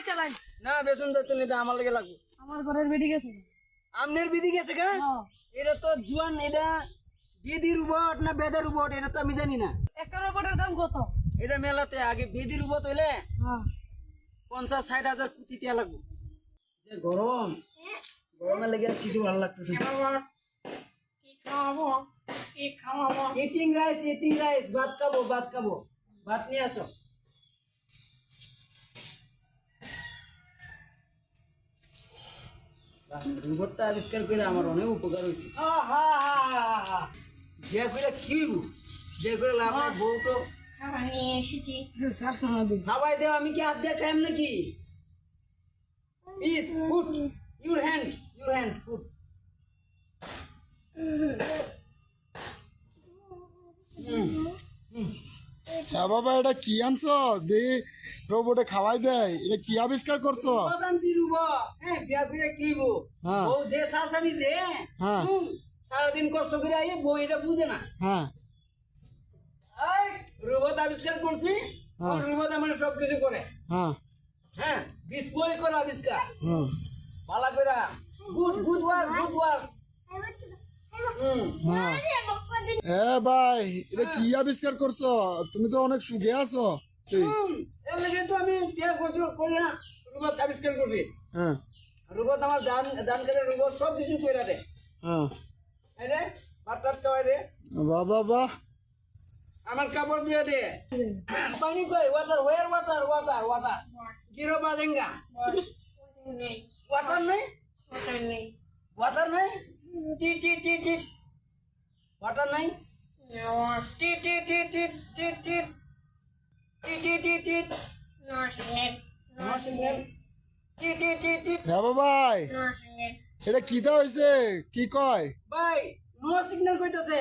আমি চালাই না বেসন যাইতো নিতে আমার লাগে লাগবে। আমার ঘরের বেডি গেছে। আমনের বিধি গেছে গা? হ্যাঁ। এটা তো জুয়ান এটা বিধির উবট না বেদের উবট এটা তো আমি জানি না। একটা রোবটের দাম কত? এটা মেলাতে আগে বিধির উবট হইলে হ্যাঁ। পঞ্চাশ ষাট হাজার কুটি টিয়া লাগবে। যে গরম গরমে লেগে কিছু ভালো লাগতেছে কি খাওয়াবো? কি খাওয়াবো? ইটিং রাইস ইটিং রাইস ভাত খাব ভাত খাব। ভাত নিয়ে আসো। রোবটটা আবিষ্কার করে আমার অনেক উপকার হয়েছে। যে করে খিইব যে করে লাভ নাই বউ তো। এসেছি। স্যার শোনা দিন খাওয়াই দেও আমি কি হাত দিয়ে খাইম নাকি? ফুট হ্যাঁ বাবা এটা কি আনছো? দে রোবটে খাওয়াই দেয়। এটা কি আবিষ্কার করছ? হ্যাঁ বিয়া বিয়া হ্যাঁ। যে শাসানি দে হ্যাঁ। সারাদিন কষ্ট করে আইয়ে বউ এটা বুঝে না। হ্যাঁ। রোবট আবিষ্কার করছি হ্যাঁ। রোবট আমার সব কিছু করে। হ্যাঁ। হ্যাঁ বিস্ময় করে আবিষ্কার। হুম। ভালো করে good good work good work হুম। হ্যাঁ। এ ভাই এটা কি আবিষ্কার করছ? তুমি তো অনেক সুখে আছো। তো আমি রোবট আবিষ্কার করছি হ্যাঁ। রোবট আমার দান দান করে রোবট সব কিছু করে দে। হ্যাঁ। এই রে ভাত খাওয়াই দে। বাহ বাহ বাহ। আমার কাপড় দিয়ে দে। পানি কই? ওয়াটার ওয়ার ওয়াটার ওয়াটার ওয়াটার কিরো বাজেঙ্গা। নেই। ওয়াটার নেই? ওয়াটার নেই? টি টি টি টি। ওয়াটার নাই? নেওয়া টি টি টি টি টি টি টি টি টি টি সিগন্যাল নো সিগন্যাল টি টি টি টি ভাই। নেওয়া সিগন্যাল এটা কিটা কি কয়? ভাই নো সিগন্যাল কইতাছে।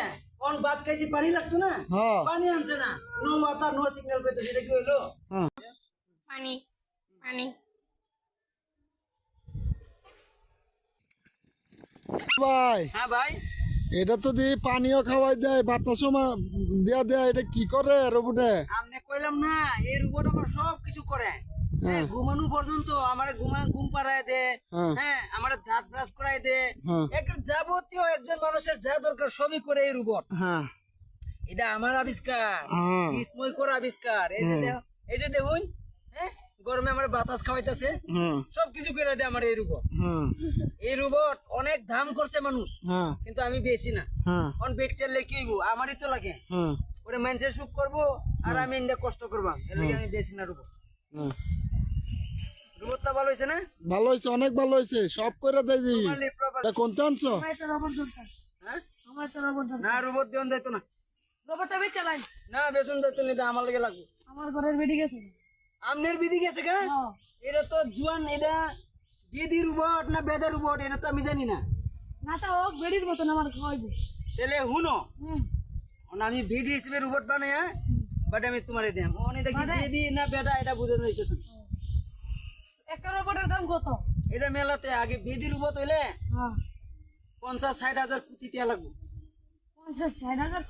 অন খাইছি পানি লাগতো না? হ্যাঁ। পানি আনছে না। নো ওয়াটার নো সিগন্যাল কইতাছে। এটা কি হইল? হ্যাঁ পানি পানি। ভাই। হ্যাঁ ভাই। এটা তো দিয়ে পানিও খাওয়াই দেয় বাতাসও দেয়া দেয় এটা কি করে রোবটে? আপনি কইলাম না এই রোবট আমার সব কিছু করে। হ্যাঁ, ঘুমানো পর্যন্ত আমার ঘুমা ঘুম পাড়ায় দে। হ্যাঁ। হ্যাঁ আমার দাঁত ব্রাশ করাই দে। হ্যাঁ। একটা যাবতীয় একজন মানুষের যা দরকার সবই করে এই রোবট। হ্যাঁ। এটা আমার আবিষ্কার হ্যাঁ। বিস্ময় করা আবিষ্কার। এই যে দেখ- এই যে দেখুন হ্যাঁ আমার বাতাস খাওয়াইতেছে হ্যাঁ সব কিছু করে দেয় আমার এই রোবট। হ্যাঁ এই রোবট অনেক দাম করছে মানুষ হ্যাঁ। কিন্তু আমি বেশি না। হ্যাঁ। অন কি হইব? আমারই তো লাগে। হ্যাঁ ওরে মানুষের সুখ করব আর আমি ইন্দা কষ্ট করবাম। এর লাগে আমি বেশি না রোবট। হ্যাঁ রোবটটা ভালো হয়েছে না? ভালো হয়েছে অনেক ভালো হয়েছে সব করে দেয়. কোনটা আনছো? হ্যাঁ? না রোবট দিন যাইতো না। রোবট আমি না বেসন যাইতো নিতে আমার লাগে লাগবে। আমার ঘরের বেডি গেছে। আমনের বিধি গেছে গা? হ্যাঁ। এটা তো জুয়ান এটা বিধির উবট না বেদের উবট এটা তো আমি জানি না। না তো হোক বেডির মতন আমার খাওয়াইবো। তাহলে হুনো আমি বিধি হিসেবে রোবট বানাই বাট আমি তোমারে দেম অনে দেখি? বিধি না বেদা এটা বুঝে যাইতেছে। একটা রোবটের দাম কত? এটা মেলাতে আগে বিধির উবট হইলে হ্যাঁ। পঞ্চাশ ষাট হাজার কুটি টিয়া লাগবে। পঞ্চাশ ষাট হাজার